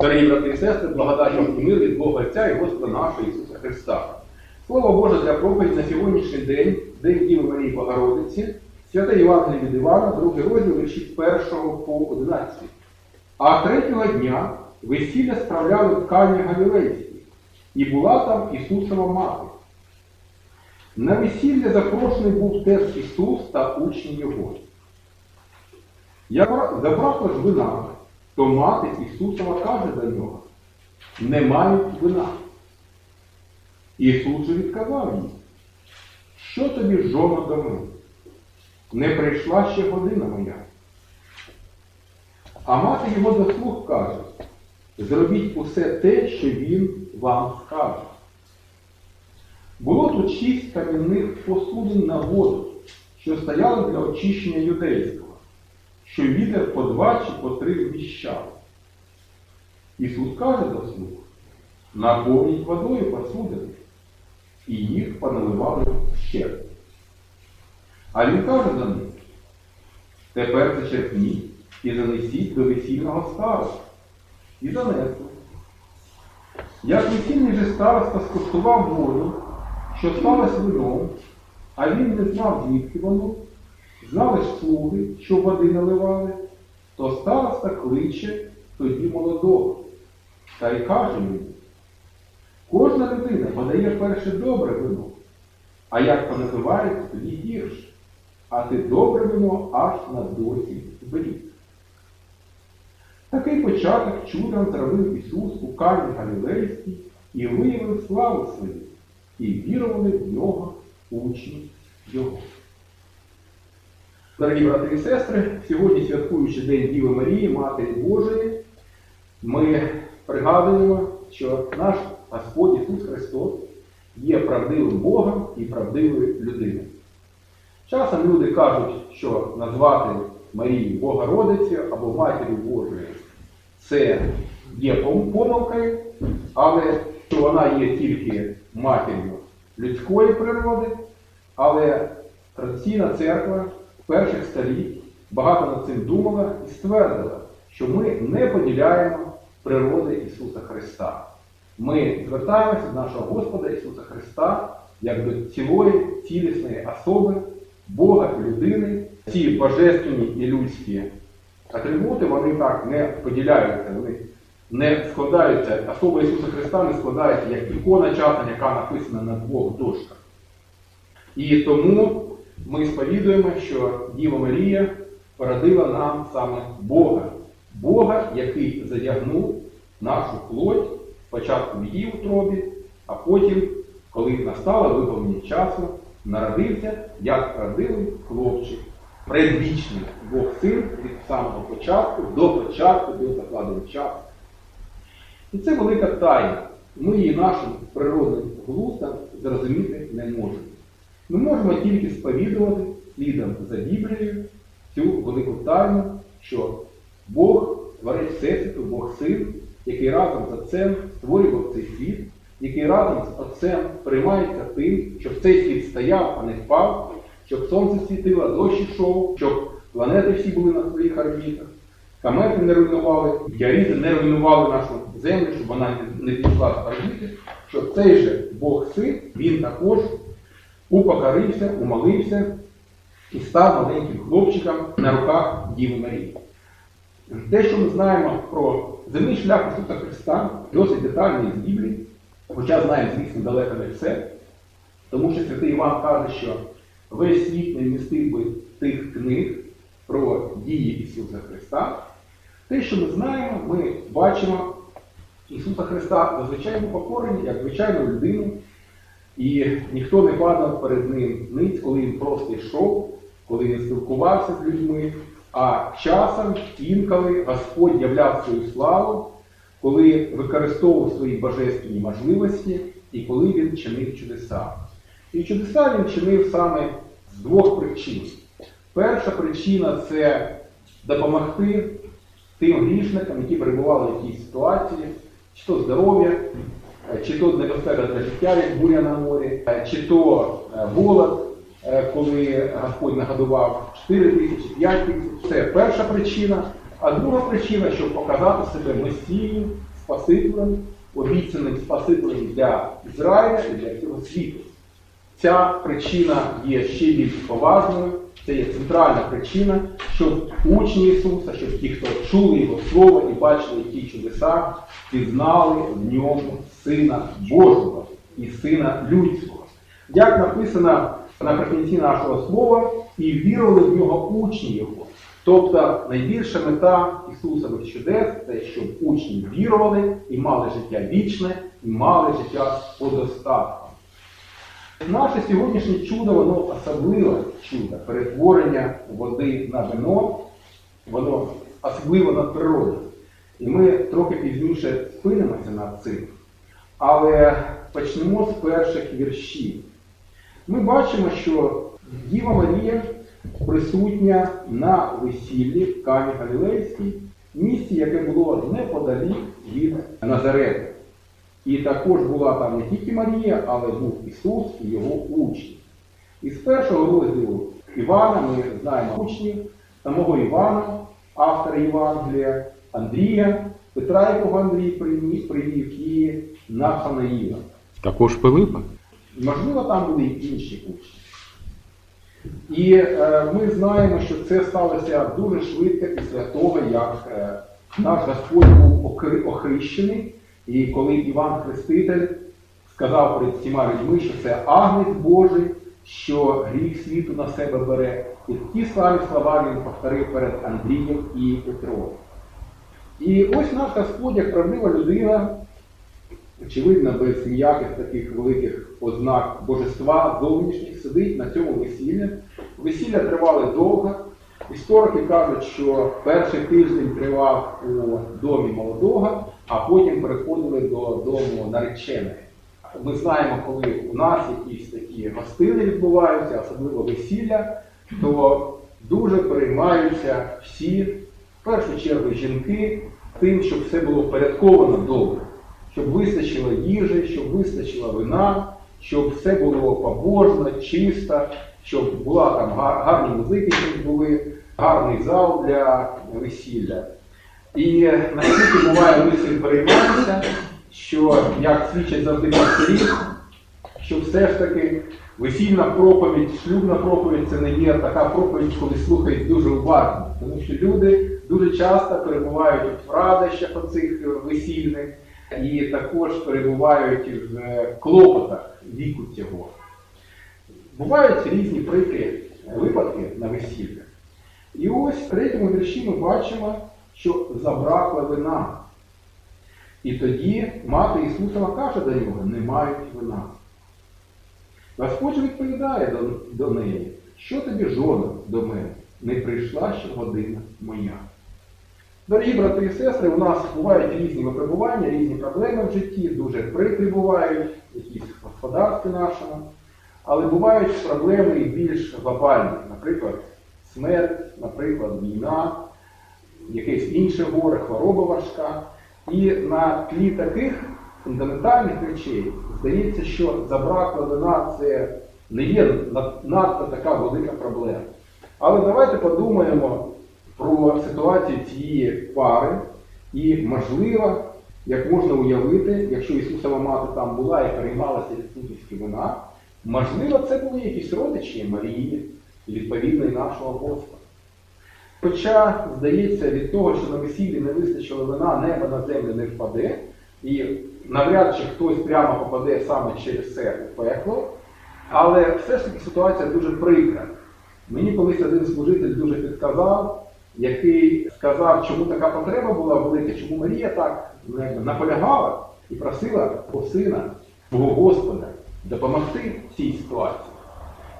Дорогі брати і сестри, благодать і мир від Бога Отця і Господа нашого Ісуса Христа. Слово Боже для проповіді на сьогоднішній день, День Діви Марії Богородиці, святе Євангеліє від Івана, другий розділ вірші 1 по 11. А третього дня весілля справляли в Кані Галілейській, і була там Ісусова мати. На весілля запрошений був теж Ісус та учні Його. Я забрав ж вина, то мати Ісусова каже до нього, не мають вина. Ісус відказав їй, що тобі жона дами? Не прийшла ще година моя. А мати його до слух каже, зробіть усе те, що він вам скаже. Було тут шість кам'яних посудин на воду, що стояли для очищення юдейського, що вітер по два чи по три вміщав. Ісус каже до слуг, наповніть водою посудини, і їх поналивали ще. А він каже до них, тепер зачерпніть і занесіть до весільного староста. І занесли. Як весільний же староста скуштував воду, що сталося вином, а він не знав, звідки воно, знали ж слуги, що води наливали, то староста кличе тоді молодого та й каже йому, кожна людина подає перше добре вино, а як понапивається, тоді гірше, а ти добре вино аж на досі зберіг. Такий початок чудом зробив Ісус у Кані Галілейській і виявив славу свою, і вірували в нього учні Його. Дорогі брати і сестри, сьогодні святкуючи День Діви Марії, Матері Божої, ми пригадуємо, що наш Господь Ісус Христос є правдивим Богом і правдивою людиною. Часом люди кажуть, що назвати Марію Богородицею або Матір'ю Божою це є помилкою, але що вона є тільки матір'ю людської природи, але традиційна церква перших століть багато над цим думала і ствердила, що ми не поділяємо природи Ісуса Христа. Ми звертаємося до нашого Господа Ісуса Христа як до цілої, цілісної особи, Бога і людини. Ці божественні і людські атрибути, вони так не поділяються, вони не складаються, особа Ісуса Христа не складається як ікона часна, яка написана на двох дошках. І тому ми сповідуємо, що Діва Марія породила нам саме Бога, Бога, який задягнув нашу плоть спочатку в її утробі, а потім, коли настало виповнення часу, народився як родивий хлопчик, предвічний Бог син від самого початку до початку, до закладення часу. І це велика тайна. Ми її нашим природним глуздом зрозуміти не можемо. Ми можемо тільки сповідувати слідом за Біблією цю велику тайну, що Бог творить Всесвіту, Бог син, який разом з Отцем створював цей світ, який разом з Отцем приймається тим, щоб цей світ стояв, а не впав, щоб сонце світило, дощ ішов, щоб планети всі були на своїх орбітах, комети не руйнували, ярізи не руйнували нашу землю, щоб вона не пішла з орбіти, щоб цей же Бог син, він також упокорився, умолився і став маленьким хлопчиком на руках Діви Марії. Те, що ми знаємо про земний шлях Ісуса Христа, досить детально із Біблії, хоча знаємо, звісно, далеко не все, тому що Святий Іван каже, що весь світ не вмістив би тих книг про дії Ісуса Христа. Те, що ми знаємо, ми бачимо Ісуса Христа за звичайну покорення, як звичайну людину, і ніхто не падав перед ним ниць, коли він просто йшов, коли він спілкувався з людьми. А часом інколи Господь являв свою славу, коли використовував свої божественні можливості і коли він чинив чудеса. І чудеса він чинив саме з двох причин. Перша причина це допомогти тим грішникам, які перебували в якійсь ситуації, чи то здоров'я, чи то небезпека для життя, як буря на морі, чи то е, голод, е, коли Господь нагодував 4 тисячі, 5 тисяч. Це перша причина. А друга причина, щоб показати себе Месію, Спасителем, обіцяним Спасителем для Ізраїля і для цього світу. Ця причина є ще більш поважною, це є центральна причина, щоб учні Ісуса, щоб ті, хто чули Його Слово і бачили ті чудеса, пізнали в ньому Сина Божого і Сина Людського. Як написано наприкінці нашого слова, і вірували в нього учні Його. Тобто найбільша мета Ісусових чудес це щоб учні вірували і мали життя вічне, і мали життя з подостатком. Наше сьогоднішнє чудо, воно особливе чудо, перетворення води на вино, воно особливо над природою. І ми трохи пізніше спинимося над цим. Але почнемо з перших віршів. Ми бачимо, що Діва Марія присутня на весіллі в Кані Галілейській, місці, яке було неподалік від Назарету. І також була там не тільки Марія, але був Ісус і його учні. Із першого розділу Івана ми знаємо учнів, самого Івана, автора Євангелія, Андрія, Петра, якого Андрій привів, привів і Нафанаїла. Також Пилипа. Можливо, там були і інші учні. І е, ми знаємо, що це сталося дуже швидко після того, як е, наш Господь був охрещений, і коли Іван Хреститель сказав перед всіма людьми, що це агнець Божий, що гріх світу на себе бере. І ті самі слова він повторив перед Андрієм і Петром. І ось наш Господь, як правдива людина, очевидно, без ніяких таких великих ознак божества зовнішніх сидить на цьому весіллі. Весілля тривали довго. Історики кажуть, що перший тиждень тривав у домі молодого, а потім переходили до дому. Ми знаємо, коли у нас якісь такі гостини відбуваються, особливо весілля, то дуже переймаються всі, в першу чергу жінки, тим, щоб все було впорядковано добре щоб вистачило їжі, щоб вистачило вина, щоб все було побожно, чисто, щоб була там гарні музики, щоб були, гарний зал для весілля. І наскільки буває, ми цим переймаємося, що, як свідчать завжди пастирі, що все ж таки весільна проповідь, шлюбна проповідь це не є така проповідь, коли слухають дуже уважно. Тому що люди дуже часто перебувають в радощах оцих весільних і також перебувають в е, клопотах віку цього. Бувають різні прикрі випадки на весіллях. І ось в третьому вірші ми бачимо, що забракло вина. І тоді мати Ісусова каже до нього, не мають вина. Господь відповідає до, до неї, що тобі жона до мене, не прийшла ще година моя. Дорогі брати і сестри, у нас бувають різні випробування, різні проблеми в житті, дуже прикрі бувають, якісь в господарстві нашому. Але бувають проблеми і більш глобальні, наприклад, смерть, наприклад, війна, якесь інше горе, хвороба важка. І на тлі таких фундаментальних речей здається, що забракло вина це не є надто така велика проблема. Але давайте подумаємо про ситуацію цієї пари і, можливо, як можна уявити, якщо Ісусова мати там була і переймалася відсутністю вина, можливо, це були якісь родичі Марії відповідно і нашого Господа. Хоча, здається, від того, що на весіллі не вистачило вина, небо на землю не впаде, і навряд чи хтось прямо попаде саме через це у пекло, але все ж таки ситуація дуже прикра. Мені колись один служитель дуже підказав, який сказав, чому така потреба була велика, чому Марія так наполягала і просила у сина свого Господа допомогти цій ситуації.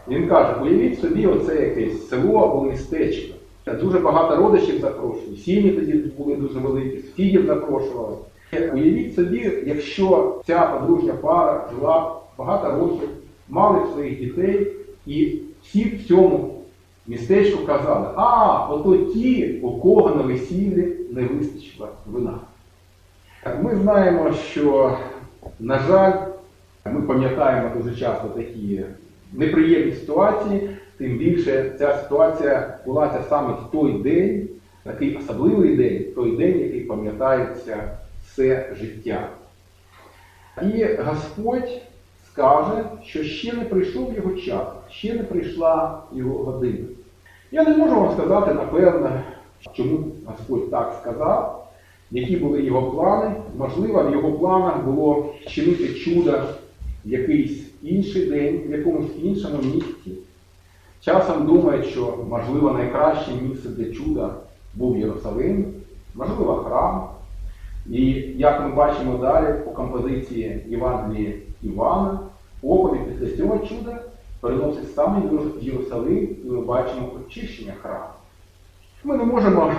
Він каже, уявіть собі, оце якесь село або містечко. Дуже багато родичів запрошені, сім'ї тоді були дуже великі, сусідів запрошували. Уявіть собі, якщо ця подружня пара жила багато років, мали своїх дітей, і всі в цьому містечку казали, а, ото ті, у кого на весіллі не вистачило вина. Ми знаємо, що, на жаль, ми пам'ятаємо дуже часто такі неприємні ситуації, тим більше ця ситуація відбулася саме в той день, такий особливий день, той день, який пам'ятається все життя. І Господь скаже, що ще не прийшов його час, ще не прийшла його година. Я не можу вам сказати, напевно, чому Господь так сказав, які були його плани. Можливо, в його планах було вчинити чудо в якийсь інший день, в якомусь іншому місці. Часом думають, що, можливо, найкраще місце для чуда був Єрусалим, можливо, храм. І як ми бачимо далі по композиції Євангелії Івана, оповідь після цього чуда переносить саме в Єрусалим, і ми бачимо очищення храму. Ми не можемо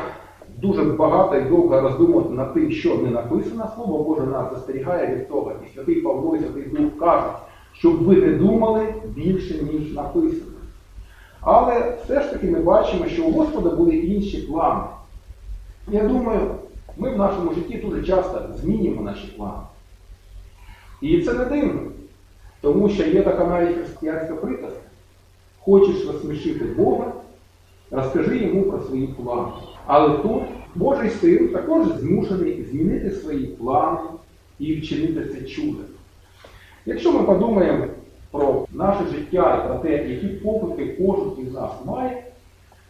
дуже багато і довго роздумувати над тим, що не написано. Слово Боже нас застерігає від того, і святий Павло і святий Дух кажуть, щоб ви не думали більше, ніж написано. Але все ж таки ми бачимо, що у Господа були інші плани. Я думаю, ми в нашому житті дуже часто змінюємо наші плани. І це не дивно, тому що є така навіть християнська приказка. Хочеш розсмішити Бога, розкажи йому про свої плани. Але тут Божий син також змушений змінити свої плани і вчинити це чудо. Якщо ми подумаємо про наше життя і про те, які поклики кожен із нас має,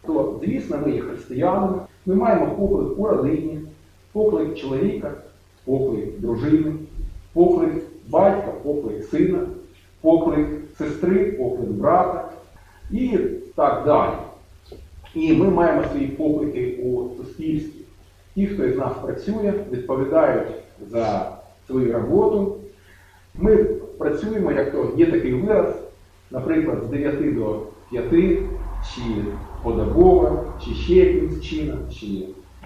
то, звісно, ми є християнами, ми маємо поклик у родині, поклик чоловіка, поклик дружини, поклик батька, поклик сина, поклик сестри, поклик брата і так далі. І ми маємо свої поклики у суспільстві. Ті, хто із нас працює, відповідають за свою роботу. Ми працюємо, як то є такий вираз, наприклад, з 9 до 5, чи подобово, чи ще якимсь чином, чи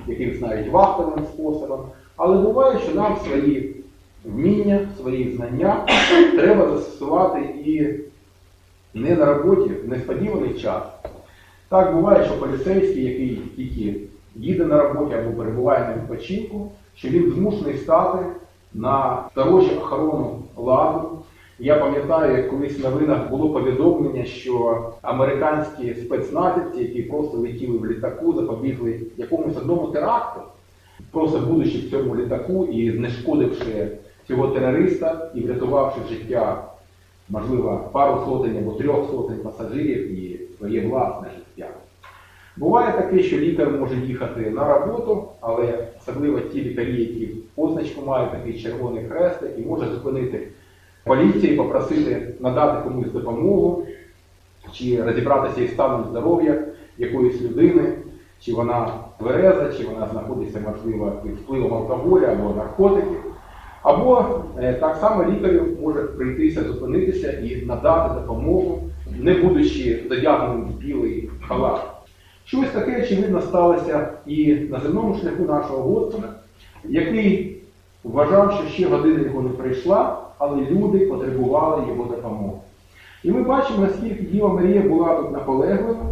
якимсь навіть вахтовим способом. Але буває, що нам свої вміння, свої знання треба застосувати і не на роботі, в несподіваний час. Так буває, що поліцейський, який тільки їде на роботі або перебуває на відпочинку, що він змушений стати на сторожі охорону ладу. Я пам'ятаю, як колись в новинах було повідомлення, що американські спецназівці, які просто летіли в літаку, запобігли якомусь одному теракту, просто будучи в цьому літаку і знешкодивши цього терориста і врятувавши життя, можливо, пару сотень або трьох сотень пасажирів і своє власне життя. Буває таке, що лікар може їхати на роботу, але особливо ті лікарі, які позначку мають такий червоний хрестик, і може зупинити поліції, попросити надати комусь допомогу, чи розібратися із станом здоров'я якоїсь людини, чи вона твереза, чи вона знаходиться, можливо, під впливом алкоголю або наркотиків. Або е, так само лікарю може прийтися зупинитися і надати допомогу, не будучи задягненим в білий халат. Щось таке, очевидно, сталося і на земному шляху нашого Господа, який вважав, що ще година його не прийшла, але люди потребували його допомоги. І ми бачимо, наскільки Діва Марія була тут наполеглива,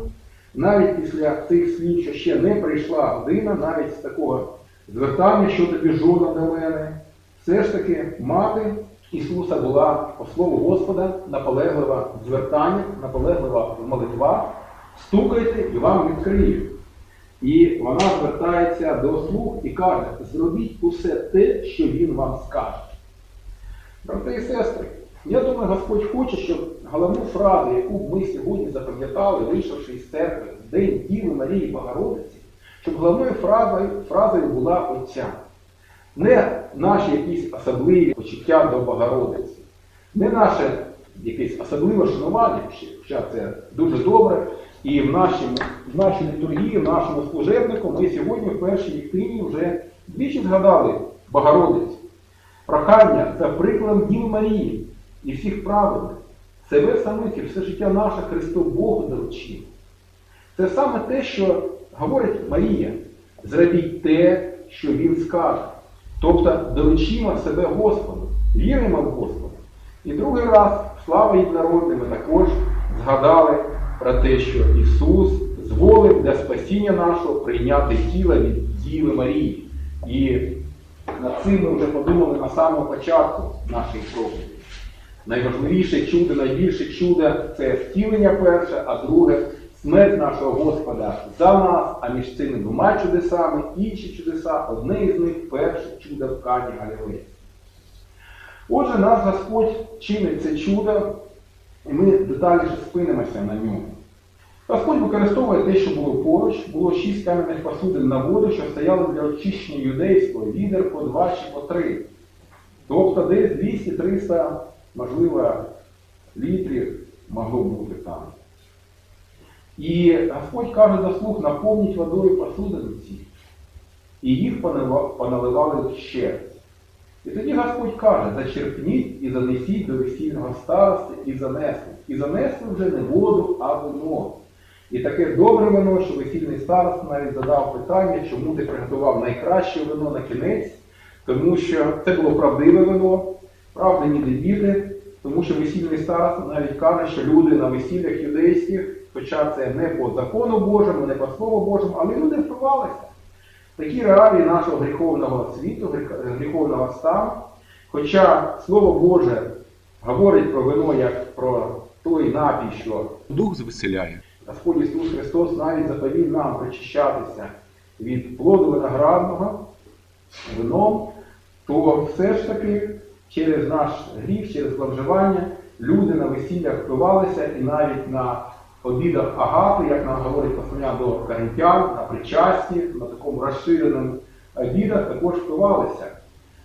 навіть після цих слів, що ще не прийшла година, навіть з такого звертання, що тобі жона до мене, все ж таки мати Ісуса була, по слову Господа, наполеглива в звертаннях, наполеглива в молитвах. Стукайте і вам відкриють. І вона звертається до слуг і каже, зробіть усе те, що він вам скаже. Брати і сестри, я думаю, Господь хоче, щоб головну фразу, яку ми сьогодні запам'ятали, вийшовши із церкви в День Діви Марії Богородиці, щоб головною фразою, фразою була оця. Не наші якісь особливі почуття до Богородиці, не наше якесь особливе шанування, хоча це дуже добре. І в, нашому, в нашій літургії, в нашому служебнику ми сьогодні в першій вікторині вже двічі згадали Богородицю. Прохання за прикладом Діви Марії і всіх праведних. Себе самих і все життя наше Христо Богу доручив. Це саме те, що говорить Марія. Зробіть те, що Він скаже. Тобто доручимо себе Господу, віримо в Господа. І другий раз, слава єдинородним, ми також згадали про те, що Ісус зволив для спасіння нашого прийняти тіло від Діви Марії. І над цим ми вже подумали на самому початку нашої проповіді. Найважливіше чудо, найбільше чудо це втілення перше, а друге смерть нашого Господа за нас, а між цими двома чудесами інші чудеса, одне із них перше чудо в Кані Галілеї. Отже, наш Господь чинить це чудо, і ми детальніше спинимося на ньому. Господь використовує те, що було поруч, було шість кам'яних посудин на воду, що стояли для очищення юдейського, відер по два чи по три. Тобто десь 200-300, можливо, літрів могло бути там. І Господь каже до слуг, наповніть водою посудини ці. І їх поналивали ще. І тоді Господь каже, зачерпніть і занесіть до весільного старости і занесли. І занесли вже не воду, а вино. І таке добре вино, що весільний староста навіть задав питання, чому ти приготував найкраще вино на кінець, тому що це було правдиве вино, правда ніде діти, тому що весільний староста навіть каже, що люди на весіллях юдейських, хоча це не по закону Божому, не по Слову Божому, але люди впивалися. Такі реалії нашого гріховного світу, гріховного стану. Хоча Слово Боже говорить про вино як про той напій, що Дух звеселяє. Господь Ісус Христос навіть заповів нам причищатися від плоду виноградного вином, то все ж таки через наш гріх, через зловживання люди на весіллях впивалися і навіть на обідах агапи, як нам говорить послання до коринтян, на причасті, на такому розширеному обідах також впивалися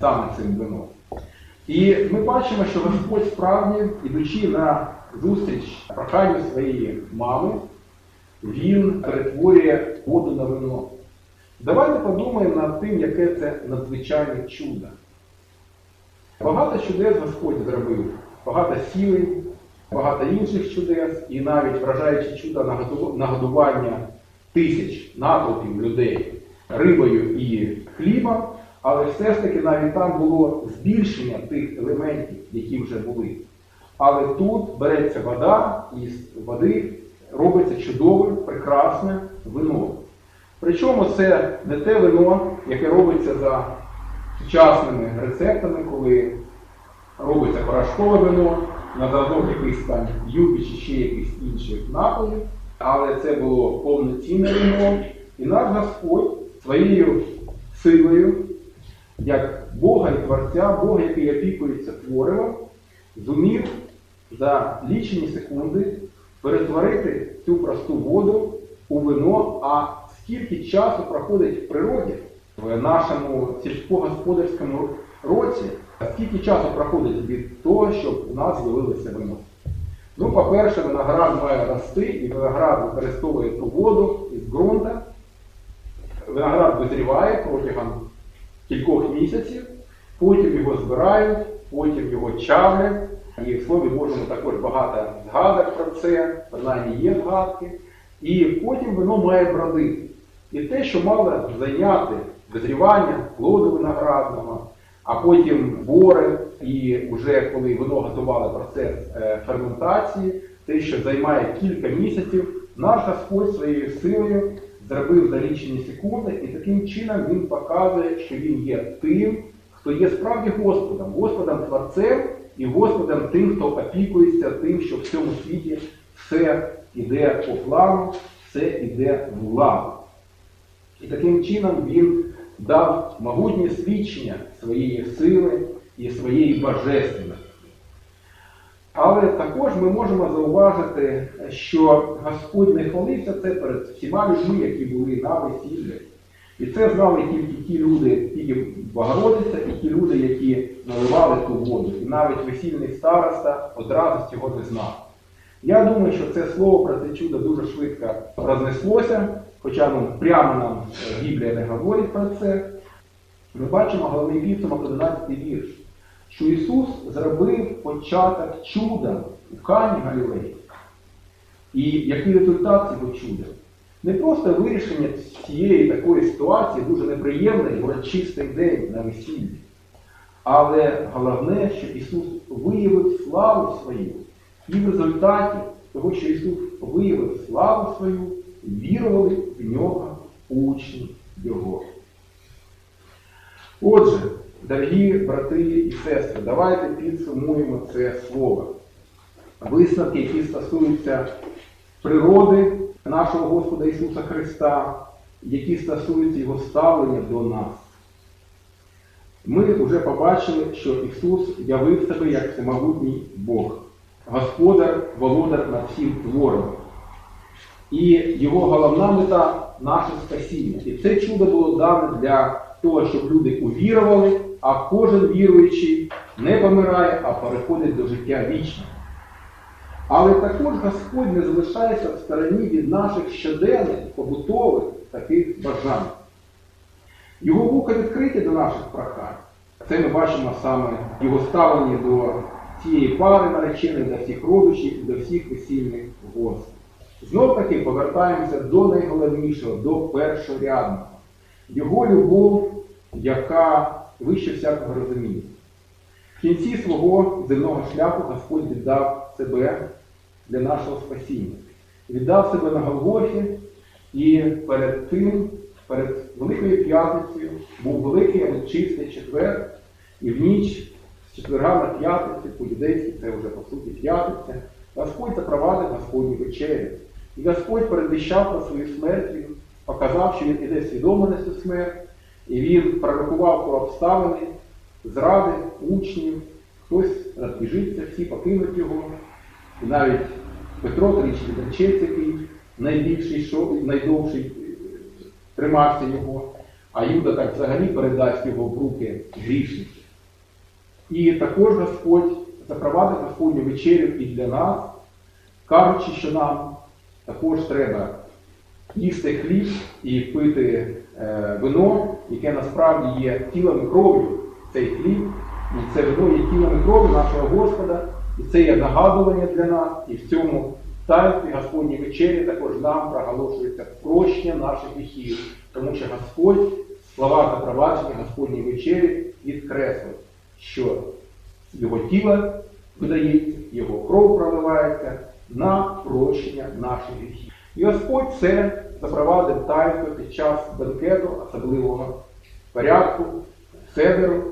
саме цим вином. І ми бачимо, що Господь справді, ідучи на зустріч проханню своєї мами, він перетворює воду на вино. Давайте подумаємо над тим, яке це надзвичайне чудо. Багато чудес Господь зробив, багато сілень, багато інших чудес, і навіть вражаючи чудо нагодування тисяч натовпів людей рибою і хлібом, але все ж таки навіть там було збільшення тих елементів, які вже були. Але тут береться вода, і з води робиться чудове, прекрасне вино. Причому це не те вино, яке робиться за сучасними рецептами, коли робиться порошкове вино, на зразок якихось там юпі чи ще якихось інших напоїв, але це було повноцінне вино. І наш Господь своєю силою, як Бога і Творця, Бога, який опікується творивом, зумів за лічені секунди перетворити цю просту воду у вино, а скільки часу проходить в природі, в нашому сільськогосподарському році, скільки часу проходить від того, щоб у нас з'явилося вино. Ну, по-перше, виноград має рости, і виноград використовує ту воду із ґрунта. Виноград визріває протягом кількох місяців, потім його збирають, потім його чавлять. І в Слові Божому також багато згадок про це, принаймні є згадки. І потім воно має бродити. І те, що мало зайняти визрівання плоду виноградного, а потім бори, і вже коли вино готували процес е, ферментації, те, що займає кілька місяців, наш Господь своєю силою зробив за лічені секунди, і таким чином він показує, що він є тим, хто є справді Господом, Господом Творцем і Господом тим, хто опікується тим, що в цьому світі все йде по плану, все йде в ладу. І таким чином він дав могутнє свідчення своєї сили і своєї божественності. Але також ми можемо зауважити, що Господь не хвалився це перед всіма людьми, які були на весіллі. І це знали тільки ті люди, тільки Богородиця, і ті люди, які наливали ту воду. І навіть весільний староста одразу цього не знав. Я думаю, що це слово про це чудо дуже швидко рознеслося, хоча ну, прямо нам е, Біблія не говорить про це. Ми бачимо головний підсумок 11 вірш, що Ісус зробив початок чуда у Кані Галілеї. І який результат цього чуда? Не просто вирішення цієї такої ситуації дуже неприємний, урочистий день на весіллі. Але головне, що Ісус виявив славу свою. І в результаті того, що Ісус виявив славу свою, вірували в нього учні Його. Отже, дорогі брати і сестри, давайте підсумуємо це слово. Висновки, які стосуються природи нашого Господа Ісуса Христа, які стосуються Його ставлення до нас. Ми вже побачили, що Ісус явив себе як всемогутній Бог, Господар, володар над всім твором. І його головна мета наше спасіння. І це чудо було дане для того, щоб люди увірували, а кожен віруючий не помирає, а переходить до життя вічного. Але також Господь не залишається в стороні від наших щоденних, побутових таких бажань. Його вуха відкриті до наших прохань. Це ми бачимо саме його ставленні до цієї пари наречених, до всіх родичів, і до всіх весільних гостей. Знов таки повертаємося до найголовнішого, до першорядного. Його любов, яка вище всякого розуміння. В кінці свого земного шляху Господь віддав себе для нашого спасіння. Віддав себе на Голгофі, і перед тим, перед Великою П'ятницею, був великий чистий четвер, і в ніч четверга на п'ятницю, по-юдейськи це вже по суті п'ятниця, Господь запровадив Господню вечерю. І Господь передвіщав про свою смерть, показав, що він іде свідомо на цю смерть, і він пророкував про обставини, зради, учнів, хтось розбіжиться, всі покинуть його. І навіть Петро тричі відречеться, який найбільший йшов, найдовший е, тримався його, а Юда так взагалі передасть його в руки грішників. І також Господь запровадив Господню вечерю і для нас, кажучи, що нам також треба їсти хліб і пити е, вино, яке насправді є тілом і кров'ю. Цей хліб, і це вино є тілом і кров'ю нашого Господа, і це є нагадування для нас, і в цьому таїнстві Господній вечері також нам проголошується прощення наших гріхів, тому що Господь в словах запровадження Господній вечері відкреслив, що його тіло видається, його кров проливається на прощення наших гріхів. І Господь це запровадив таїнство під час бенкету, особливого порядку, седеру.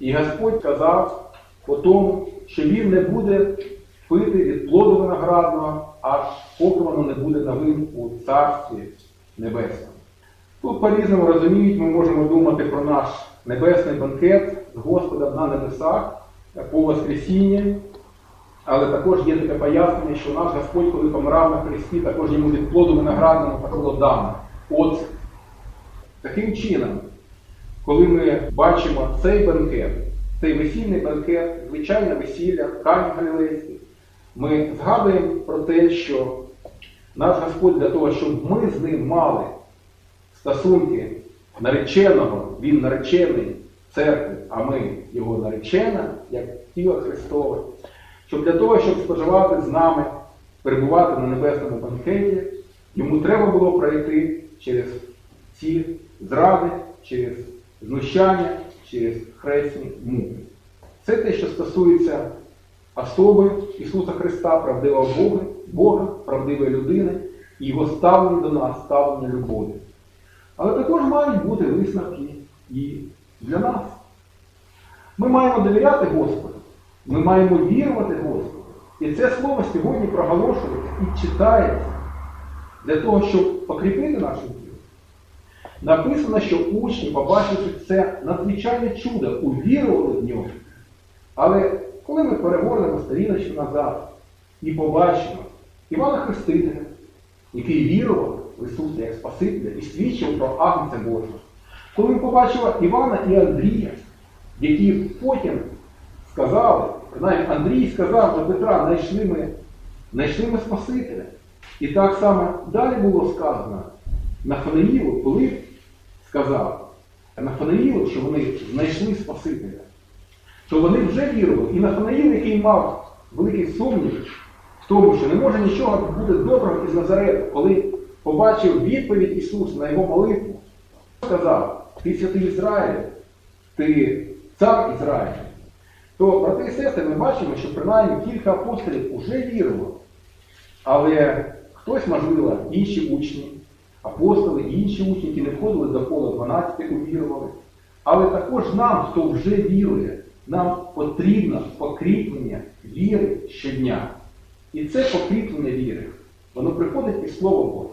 І Господь сказав по тому, що він не буде пити від плоду виноградного, аж поки воно не буде новим у Царстві Небесному. Тут по-різному розуміють, ми можемо думати про наш небесний банкет Господом на небесах по Воскресінні, але також є таке пояснення, що наш Господь, коли помирав на Христі, також йому від плоду виноградного було дано. От таким чином, коли ми бачимо цей банкет, цей весільний банкет, звичайне весілля, Кані Галілейський, ми згадуємо про те, що наш Господь для того, щоб ми з ним мали стосунки нареченого, він наречений церкви, а ми його наречена, як тіло Христове, щоб для того, щоб споживати з нами, перебувати на небесному банкеті, йому треба було пройти через ці зради, через знущання, через хресні муки. Це те, що стосується особи Ісуса Христа, правдивого Бога, Бога, правдивої людини і його ставлення до нас, ставлення любові. Але також мають бути висновки і для нас. Ми маємо довіряти Господу, ми маємо вірувати Господу. І це слово сьогодні проголошується і читається для того, щоб покріпити нашу віру. Написано, що учні, побачивши це надзвичайне чудо, увірували в нього. Але коли ми перегорнемо сторіночку назад і побачимо Івана Хрестителя, який вірував в Ісуса як Спасителя і свідчив про Агнця Божого, коли ми побачимо Івана і Андрія, які потім сказали, принаймні Андрій сказав до Петра, знайшли ми, знайшли ми Спасителя. І так само далі було сказано Нафанаїлу, коли сказав Нафанаїлу, що вони знайшли Спасителя, то вони вже вірували. І Нафанаїл, який мав великий сумнів в тому, що не може нічого бути доброго із Назарету, коли побачив відповідь Ісуса на його молитву, сказав, ти святий Ізраїль, ти цар Ізраїля, то, брати і сестри, ми бачимо, що принаймні кілька апостолів уже вірували. Але хтось, можливо, інші учні, апостоли, інші учні, які не входили до кола 12, увірували. Але також нам, хто вже вірує, нам потрібно покріплення віри щодня. І це покріплення віри Воно приходить із Слова Божого.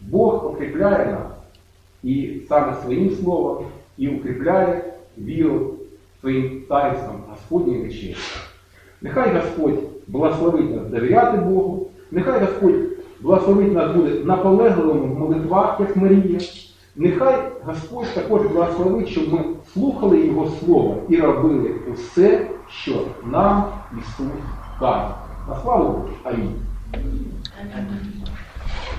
Бог укріпляє нас і саме своїм словом, і укріпляє віру своїм таїнством Господньої вечері. Нехай Господь благословить нас довіряти Богу, нехай Господь благословить нас буде наполегливим в молитвах, як Марія. Нехай Господь також благословить, щоб ми слухали Його Слово і робили усе, що нам Ісус каже. На славу Богу. Амінь.